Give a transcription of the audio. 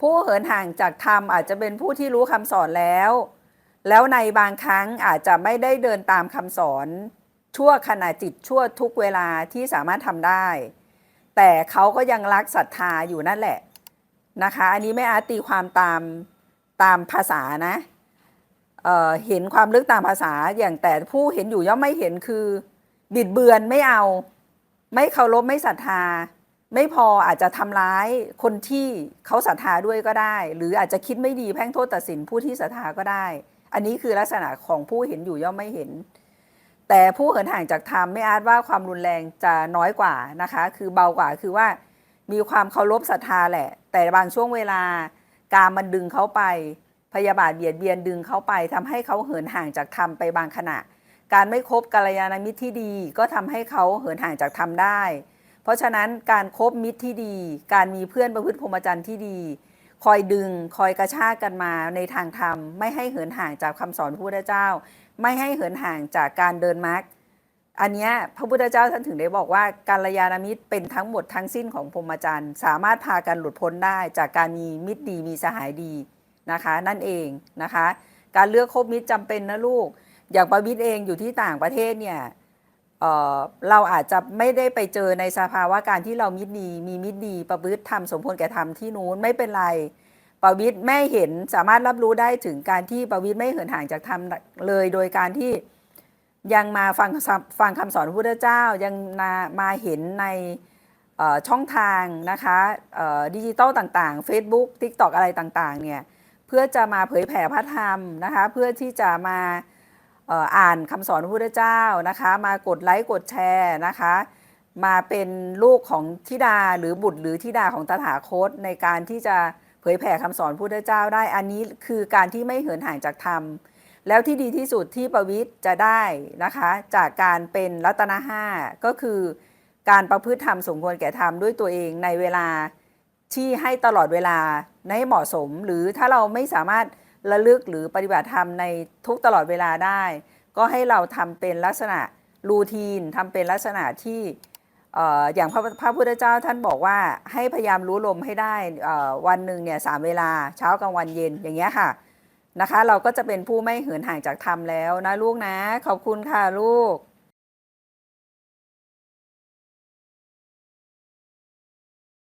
ผู้เหินห่างจากธรรมอาจจะเป็นผู้ที่รู้คำสอนแล้ว แล้วในบางครั้งอาจจะไม่ได้เดินตามคำสอน ชั่วขณะจิตชั่วทุกเวลาที่สามารถทำได้ แต่เขาก็ยังรักศรัทธาอยู่นั่นแหละนะคะ อันนี้ไม่อาจตีความตามตามภาษานะเอ่อเห็นความลึกตามภาษาอย่างแต่ผู้เห็นอยู่ย่อมไม่เห็นคือ บิดเบือนไม่เอา ไม่เคารพไม่ศรัทธา ไม่พออาจจะทำร้ายคนที่เขาศรัทธาด้วยก็ได้ หรืออาจจะคิดไม่ดีแพ่งโทษตัดสินผู้ที่ศรัทธาก็ได้ อันนี้คือลักษณะของผู้เห็นอยู่ย่อมไม่เห็น แต่ผู้เหินห่างจากธรรมไม่อาจว่าความรุนแรงจะน้อยกว่านะคะ คือเบากว่าคือว่ามีความเคารพศรัทธาแหละ แต่บางช่วงเวลาการมันดึงเขาไป พยาบาทเบียดเบียนดึงเขาไปทำให้เขาเหินห่างจากธรรมไปบางขณะ การไม่คบกัลยาณมิตรที่ดี ก็ทำให้เขาเหินห่างจากธรรมได้ เพราะฉะนั้นการครบมิตรที่ดี การมีเพื่อนประพฤติพรหมจรรย์ที่ดี คอยดึงคอยกระชากกันมาในทางธรรม ไม่ให้เหินห่างจากคำสอนพระพุทธเจ้า ไม่ให้เหินห่างจากการเดินมรรคอันเนี้ยพระพุทธเจ้าท่านถึงได้บอกว่าการรยาณมิตรเป็นทั้งหมดทั้งสิ้นของพรหมจรรย์ สามารถพากันหลุดพ้นได้จากการมีมิตรดีมีสหายดีนะคะ นั่นเองนะคะ การเลือกคบมิตรจำเป็นนะลูก อย่างประวิตรเองอยู่ที่ต่างประเทศเนี่ย เราอาจจะไม่ได้ไปเจอในสภาวะการที่เรามิตรดี มีมิตรดี ประพฤติธรรมสมควรแก่ธรรมที่นู้นไม่เป็นไรประวิตรแม่เห็นสามารถรับรู้ได้ถึงการที่ประวิตรไม่เหินห่างจากธรรมเลย โดยการที่ยังมาฟังฟังคำสอนพระพุทธเจ้ายังมามาเห็นในช่องทางนะคะดิจิตอลต่างๆ Facebook TikTok อะไรต่างๆเนี่ยเพื่อจะมาเผยแผ่พระธรรมนะคะเพื่อที่จะมา อ่านคำสอนพระพุทธเจ้านะคะ มากดไลค์กดแชร์นะคะ มาเป็นลูกของธิดาหรือบุตรหรือธิดาของตถาคตในการที่จะเผยแผ่คำสอนพุทธเจ้าได้อันนี้คือการที่ไม่เหินห่างจากธรรม แล้วที่ดีที่สุดที่ประวิทย์จะได้นะคะ จากการเป็นรัตนห้าก็คือการประพฤติธรรมสมควรแก่ธรรมด้วยตัวเองในเวลาที่ให้ตลอดเวลาให้เหมาะสม หรือถ้าเราไม่สามารถ ระลึกหรือปฏิบัติธรรมในทุกตลอดเวลาได้ ก็ให้เราทำเป็นลักษณะรูทีนทำเป็นลักษณะที่ออย่างพระพระพุทธเจ้าท่านบอกว่าให้พยายามรู้ลมให้ได้วันหนึ่งเนี่ยสามเวลาเช้ากลางวันเย็นอย่างเงี้ยค่ะนะคะ เราก็จะเป็นผู้ไม่เหินห่างจากธรรมแล้วนะลูกนะ ขอบคุณค่ะลูก